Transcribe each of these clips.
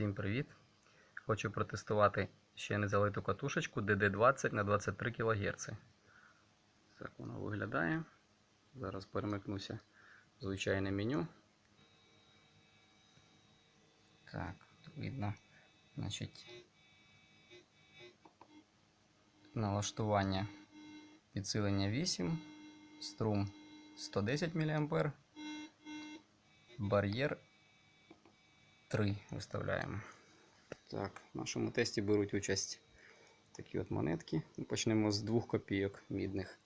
Всім привіт! Хочу протестувати ще не залиту катушечку DD20 на 23 кГц. Так воно виглядає. Зараз перемикнуся в звичайне меню. Так, видно, значить, налаштування підсилення 8, струм 110 мА, бар'єр 3 виставляємо. Так, в нашому тесті беруть участь такі от монетки. Почнемо з двох копійок мідних.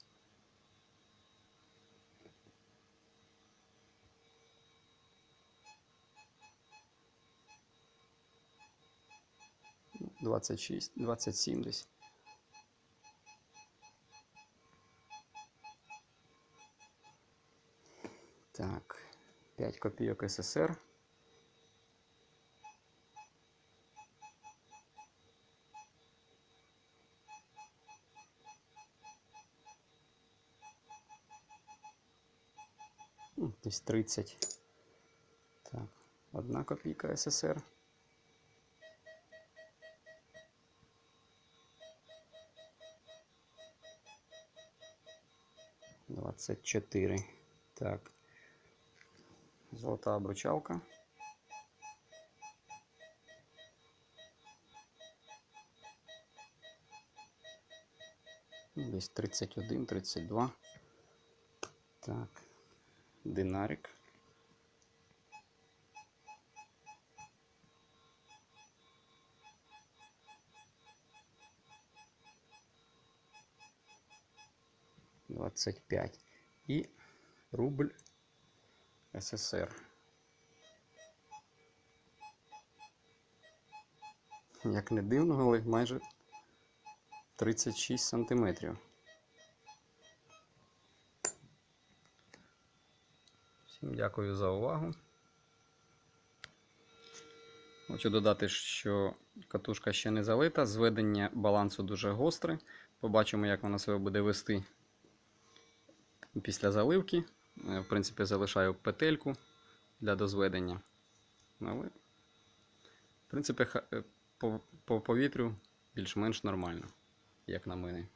Двадцять шість, двадцять сім десь. Так, 5 копійок СССР. Ну, Десь 30. Так, одна копійка СССР. Двадцять чотири. Так. Золота обручалка. Десь 31, 32. Так. Динарик. Двадцать пять. І рубль СССР. Як не дивно, але майже 36 сантиметрів. Всім дякую за увагу. Хочу додати, що катушка ще не залита, зведення балансу дуже гостре. Побачимо, як вона себе буде вести після заливки. Е, В принципі, залишаю петельку для дозведення. Але, в принципі, е, по повітрю більш-менш нормально, як на мене.